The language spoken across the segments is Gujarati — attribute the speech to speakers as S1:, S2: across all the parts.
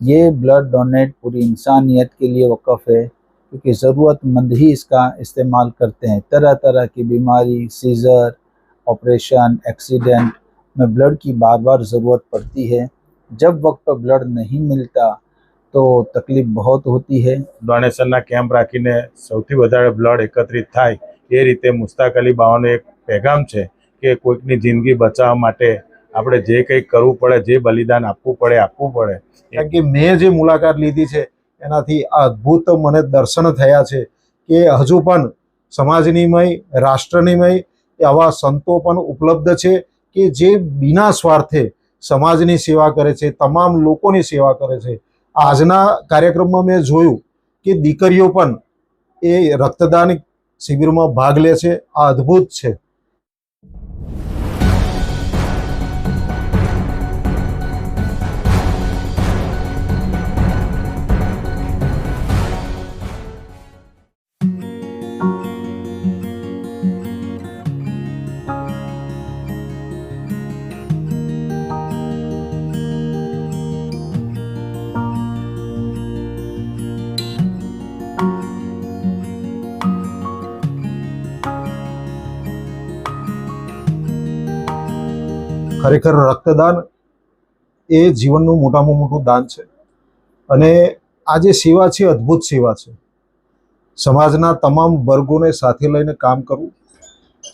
S1: ये ब्लड डोनेट पूरी इंसानियत के लिए वक़फ़ है क्योंकि ज़रूरतमंद ही इसका इस्तेमाल करते हैं तरह तरह की बीमारी सीज़र ऑपरेशन एक्सीडेंट में ब्लड की बार बार ज़रूरत पड़ती है जब वक्त पर ब्लड नहीं मिलता तो तकलीफ़ बहुत होती है
S2: ડોનેશનના કેમ્પ રાખીને સૌથી વધારે બ્લડ એકત્રિત થાય એ રીતે મુસ્તાક અલી બાવાનો એક પેગામ છે કે કોઈકની જિંદગી બચાવવા માટે આપણે જે કંઈક કરવું પડે, જે બલિદાન આપવું પડે આપવું પડે.
S3: કારણ કે મેં જે મુલાકાત લીધી છે, એનાથી આ અદ્ભુત મને દર્શન થયા છે કે હજુ પણ સમાજનીમય રાષ્ટ્રનીમય આવા સંતો પણ ઉપલબ્ધ છે કે જે બિના સ્વાર્થે સમાજની સેવા કરે છે, તમામ લોકોની સેવા કરે છે. આજના કાર્યક્રમમાં મેં જોયું કે દીકરીઓ પણ એ રક્તદાન શિબિરમાં ભાગ લે છે. આ અદ્ભુત છે. ખરેખર રક્તદાન એ જીવનનું મોટામાં મોટું દાન છે. અને આ જે સેવા છે, અદ્ભુત સેવા છે. સમાજના તમામ વર્ગોને સાથે લઈને કામ કરવું,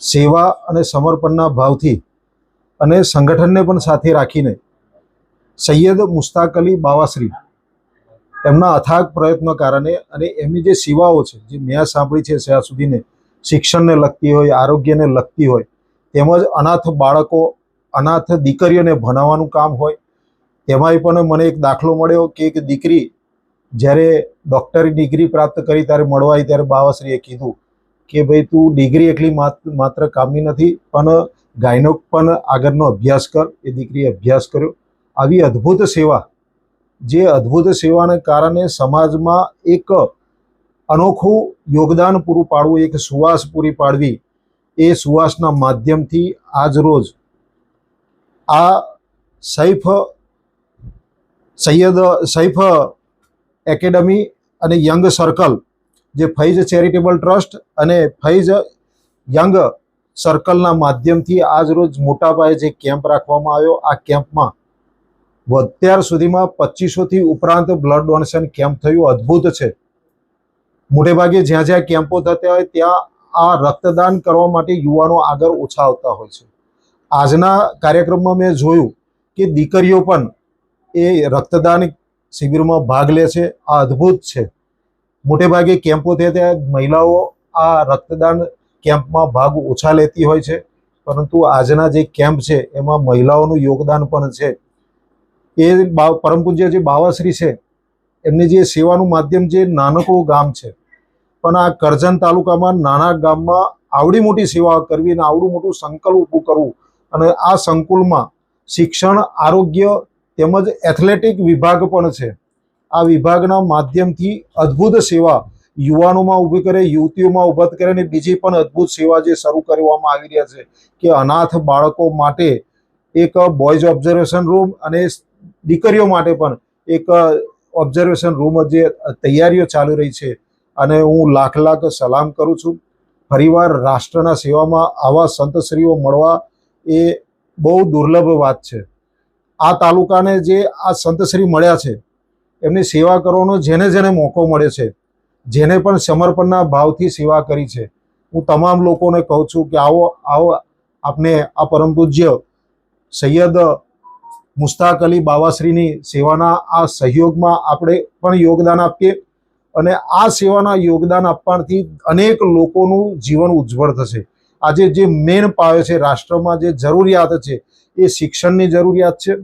S3: સેવા અને સમર્પણના ભાવથી અને સંગઠનને પણ સાથે રાખીને સૈયદ મુસ્તાક અલી બાવાશ્રી એમના અથાગ પ્રયત્નો કારણે અને એમની જે સેવાઓ છે, જે મેં સાંભળી છે ત્યાં સુધીને શિક્ષણને લગતી હોય, આરોગ્યને લગતી હોય, તેમજ અનાથ બાળકો અનાથ દીકરીઓને ભણાવવાનું કામ હોય, તેમાંય પણ મને એક દાખલો મળ્યો કે એક દીકરી જ્યારે ડૉક્ટરી ડિગ્રી પ્રાપ્ત કરી ત્યારે મળવા આવી ત્યારે બાવાશ્રીએ કીધું કે ભાઈ તું ડિગ્રી એટલી માત- માત્ર કામની નથી, પણ ગાયનોક પણ આગળનો અભ્યાસ કર. એ દીકરીએ અભ્યાસ કર્યો. આવી અદ્ભુત સેવા, જે અદ્ભુત સેવાને કારણે સમાજમાં એક અનોખું યોગદાન પૂરું પાડવું, એક સુવાસ પૂરી પાડવી, એ સુવાસના માધ્યમથી આજ રોજ આ સૈફ સૈયદ સૈફ એકેડમી અને યંગ સર્કલ, જે ફૈઝ ચેરિટેબલ ટ્રસ્ટ અને ફૈઝ યંગ સર્કલના માધ્યમથી આજરોજ મોટા પાયે જે કેમ્પ રાખવામાં આવ્યો, આ કેમ્પમાં અત્યાર સુધીમાં પચીસોથી ઉપરાંત બ્લડ ડોનેશન કેમ્પ થયું, અદ્ભુત છે. મોટેભાગે જ્યાં જ્યાં કેમ્પો થતા હોય, ત્યાં આ રક્તદાન કરવા માટે યુવાનો આગળ ઓછા આવતા હોય છે. આજના કાર્યક્રમમાં મેં જોયું કે દીકરીઓ પણ એ રક્તદાન શિબિરમાં ભાગ લે છે. આ અદ્ભુત છે. મોટે ભાગે કેમ્પો થયા ત્યાં મહિલાઓ આ રક્તદાન કેમ્પમાં ભાગ ઓછા લેતી હોય છે. પરંતુ આજના જે કેમ્પ છે, એમાં મહિલાઓનું યોગદાન પણ છે. એ પરમ પૂજ્ય જે બાવાશ્રી છે, એમની જે સેવાનું માધ્યમ જે નાનકડું ગામ છે. પણ આ કરજણ તાલુકામાં, નાના ગામમાં આવડી મોટી સેવા કરવી અને આવડું મોટું સંકલ્પ ઊભું કરવું અને આ સંકુલમાં શિક્ષણ, આરોગ્ય તેમજ એથ્લેટિક વિભાગ પણ છે. આ વિભાગના માધ્યમથી અદ્ભુત સેવા યુવાનોમાં ઊભી કરે, યુવતીઓમાં ઊભા કરે અને બીજી પણ અદ્ભુત સેવા જે શરૂ કરવામાં આવી રહ્યા છે કે અનાથ બાળકો માટે એક બોયઝ ઓબ્ઝર્વેશન રૂમ અને દીકરીઓ માટે પણ એક ઓબ્ઝર્વેશન રૂમ જે તૈયારીઓ ચાલુ રહી છે. અને હું લાખ લાખ સલામ કરું છું. ફરીવાર રાષ્ટ્રના સેવામાં આવા સંતશ્રીઓ મળવા એ બહુ દુર્લભ વાત છે. આ તાલુકાને જે આ સંતશ્રી મળ્યા છે, એમની સેવા કરવાનો જેને જેને મોકો મળે છે, જેને પણ સમર્પણના ભાવથી સેવા કરી છે, હું તમામ લોકોને કહું છું કે આવો આવો આપને આ પરમ પૂજ્ય સૈયદ મુસ્તાક અલી બાવાશ્રીની સેવાના આ સહયોગમાં આપણે પણ યોગદાન આપીએ અને આ સેવાના યોગદાન આપવાથી અનેક લોકોનું જીવન ઉજ્જવળ થશે. આજે જે મેન પાયો છે, રાષ્ટ્રમાં જે જરૂરિયાત છે, એ શિક્ષણની જરૂરિયાત છે,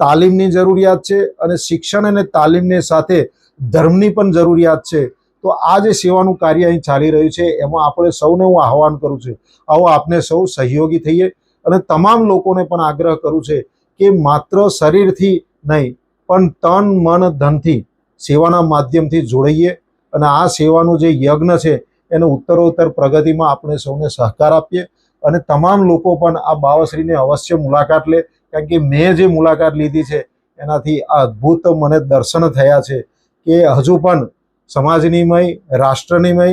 S3: તાલીમની જરૂરિયાત છે અને શિક્ષણ અને તાલીમની સાથે ધર્મની પણ જરૂરિયાત છે. તો આ જે સેવાનું કાર્ય અહીં ચાલી રહ્યું છે, એમાં આપણે સૌને હું આહવાન કરું છું. આવો આપને સૌ સહયોગી થઈએ અને તમામ લોકોને પણ આગ્રહ કરું છે કે માત્ર શરીરથી નહીં, પણ તન, મન, ધનથી સેવાના માધ્યમથી જોડાઈએ અને આ સેવાનું જે યજ્ઞ છે એને ઉત્તરોત્તર પ્રગતિમાં આપણે સૌને સહકાર આપીએ અને તમામ લોકો પણ આ બાવાશ્રીને અવશ્ય મુલાકાત લે. કારણ કે મેં જે મુલાકાત લીધી છે, એનાથી આ અદ્ભુત મને દર્શન થયા છે કે હજુ પણ સમાજનીમય, રાષ્ટ્રનીમય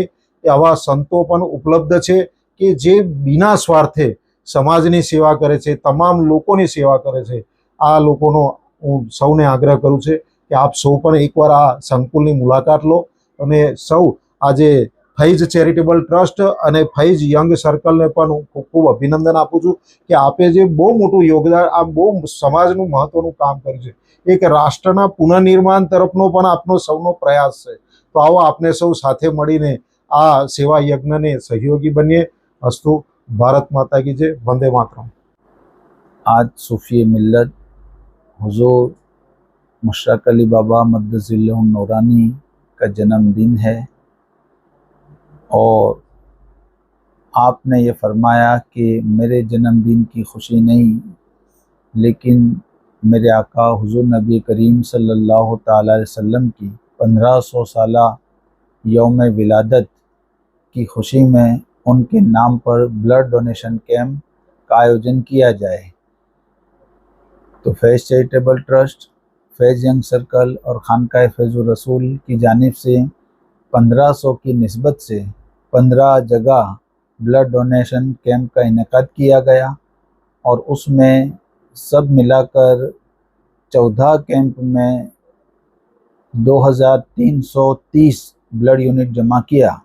S3: આવા સંતો પણ ઉપલબ્ધ છે કે જે બિના સ્વાર્થે સમાજની સેવા કરે છે, તમામ લોકોની સેવા કરે છે. આ લોકોનો હું સૌને આગ્રહ કરું છું કે આપ સૌ પણ એકવાર આ સંકુલની મુલાકાત લો અને સૌ આજે ફૈઝ ચેરિટેબલ ટ્રસ્ટ અને ફૈઝ યંગ સર્કલને પણ હું ખૂબ અભિનંદન આપું છું કે આપે જે બહુ મોટું યોગદાન, આ બહુ સમાજનું મહત્વનું કામ કર્યું છે. એક રાષ્ટ્રના પુનઃનિર્માણ તરફનો પણ આપનો સૌનો પ્રયાસ છે. તો આવો આપને સૌ સાથે મળીને આ સેવા યજ્ઞને સહયોગી બનીએ. અસ્તુ, ભારત માતા કી જય, વંદે માતરમ.
S1: આજ સુફીએ મિલ્લત, હુઝુર, મશરક અલી બાબા મદ્દઝિલ્લ નૌરાની કા જન્મદિન હૈ. और आपने ये फरमाया कि मेरे जन्मदिन की खुशी नहीं, लेकिन मेरे आका हुजूर नबी करीम सल्लल्लाहु अलैहि वसल्लम की 1500 साला यौम विलादत की खुशी में उनके नाम पर ब्लड डोनेशन कैंप का आयोजन किया जाए। तो Faiz charitable trust, Faiz young circle और खानका फैज़ुर रसूल की जानिब से 1500 की नस्बत से 15 जगह ब्लड डोनेशन कैंप का इनका किया गया और उसमें सब मिलाकर 14 कैंप में 2330 ब्लड यूनिट जमा किया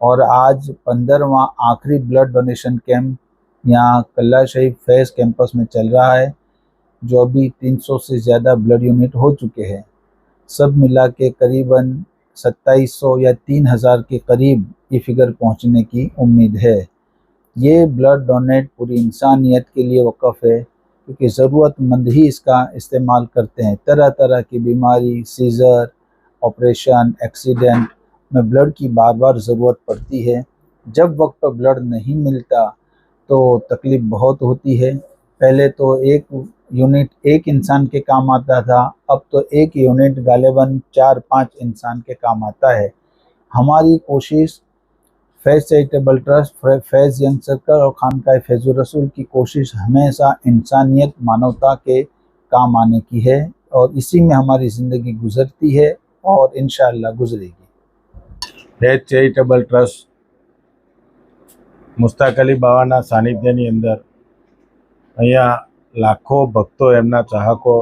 S1: और आज पंद्रहवा आखिरी ब्लड डोनेशन कैंप यहाँ कल्ला शहीद फैज़ कैंपस में चल रहा है, जो अभी 300 से ज़्यादा ब्लड यूनिट हो चुके हैं। सब मिला के करीबन 2700 या 3000 के करीब ये फिगर पहुँचने की उम्मीद है। ये ब्लड डोनेट पूरी इंसानियत के लिए वक़फ़ है, क्योंकि ज़रूरतमंद ही इसका इस्तेमाल करते हैं। तरह तरह की बीमारी सीज़र ऑपरेशन एक्सीडेंट में ब्लड की बार बार ज़रूरत पड़ती है। जब वक्त पर ब्लड नहीं मिलता तो तकलीफ़ बहुत होती है। पहले तो एक यूनिट एक इंसान के काम आता था अब तो एक यूनिट गालिबन चार पाँच इंसान के काम आता है हमारी कोशिश Faiz charitable trust Faiz young circle और खानका फैज़ुर रसूल की कोशिश हमेशा इंसानियत मानवता के काम आने की है और इसी में हमारी ज़िंदगी गुजरती है और इन गुजरेगी
S2: phase charitable trust Mushtaq Ali બાવાના સાનિધ્યની અંદર અહીંયા લાખો ભક્તો એમના ચાહકો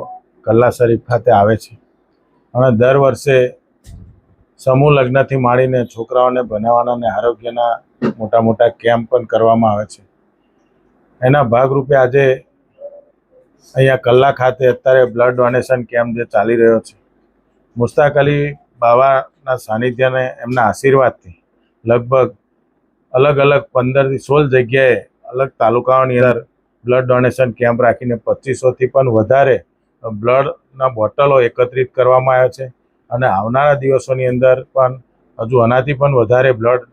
S2: કલ્લા શરીફ ખાતે આવે છે. અને દર વર્ષે સમૂહ લગ્નથી માંડીને છોકરાઓને બનાવવાના અને આરોગ્યના મોટા મોટા કેમ્પ પણ કરવામાં આવે છે. એના ભાગરૂપે આજે અહીંયા કલ્લા ખાતે અત્યારે બ્લડ ડોનેશન કેમ્પ જે ચાલી રહ્યો છે. મુસ્તાક અલી બાવાના સાનિધ્યને એમના આશીર્વાદથી લગભગ અલગ અલગ પંદરથી સોળ જગ્યાએ અલગ તાલુકાઓની અંદર બ્લડ ડોનેશન કેમ્પ રાખીને પચીસોથી પણ વધારે બ્લડના બોટલો એકત્રિત કરવામાં આવ્યા છે. અને આવનારા દિવસોની અંદર પણ હજુ આનાથી પણ વધારે બ્લડ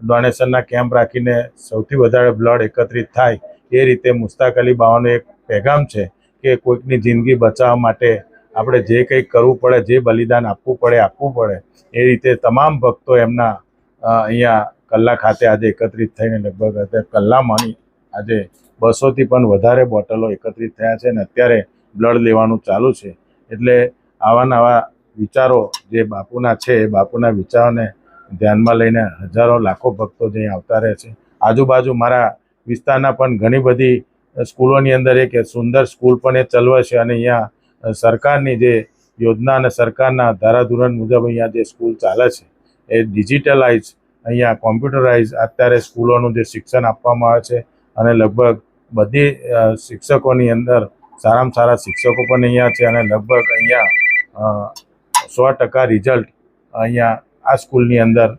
S2: ડોનેશનના કેમ્પ રાખીને સૌથી વધારે બ્લડ એકત્રિત થાય એ રીતે મુસ્તાક અલી બાવાનો એક પેગામ છે કે કોઈકની જિંદગી બચાવવા માટે આપણે જે કંઈક કરવું પડે, જે બલિદાન આપવું પડે આપવું પડે, એ રીતે તમામ ભક્તો એમના અહીંયા કલ્લા ખાતે આજે એકત્રિત થઈને લગભગ કલ્લામાંની આજે બસોથી પણ વધારે બોટલો એકત્રિત થયા છે અને અત્યારે બ્લડ લેવાનું ચાલુ છે. એટલે આવા નવા વિચારો જે બાપુના છે, એ બાપુના વિચારોને ધ્યાનમાં લઈને હજારો લાખો ભક્તો જે આવતા રહે છે. આજુબાજુ મારા વિસ્તારના પણ ઘણી બધી સ્કૂલોની અંદર એક સુંદર સ્કૂલ પણ એ ચલવે છે અને અહીંયા સરકારની જે યોજના અને સરકારના ધારાધોરણ મુજબ અહીંયા જે સ્કૂલ ચાલે છે, એ ડિજિટલાઇઝ અહીંયા કોમ્પ્યુટરાઇઝ અત્યારે સ્કૂલોનું જે શિક્ષણ આપવામાં આવે છે. અને લગભગ બધી શિક્ષકોની અંદર સારામાં સારા શિક્ષકો પણ અહીંયા છે અને લગભગ અહીંયા સો ટકા રિઝલ્ટ અહીંયા આ સ્કૂલની અંદર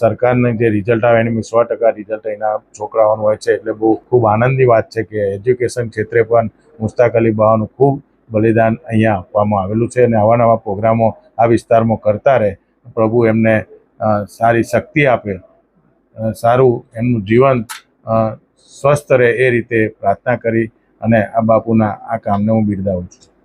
S2: સરકારને જે રિઝલ્ટ આવે એની સો ટકા રિઝલ્ટ અહીંના છોકરાઓનું હોય છે. એટલે બહુ ખૂબ આનંદની વાત છે કે એજ્યુકેશન ક્ષેત્રે પણ મુસ્તાક અલી બાવાનું ખૂબ બલિદાન અહીંયા આપવામાં આવેલું છે અને આવા નવા પ્રોગ્રામો આ વિસ્તારમાં કરતા રહે. પ્રભુ એમને સારી શક્તિ આપે સારું એમનું જીવન સ્વસ્થ રહે એ રીતે પ્રાર્થના કરી અને આ બાપુના આ કામને હું બિરદાવું છું.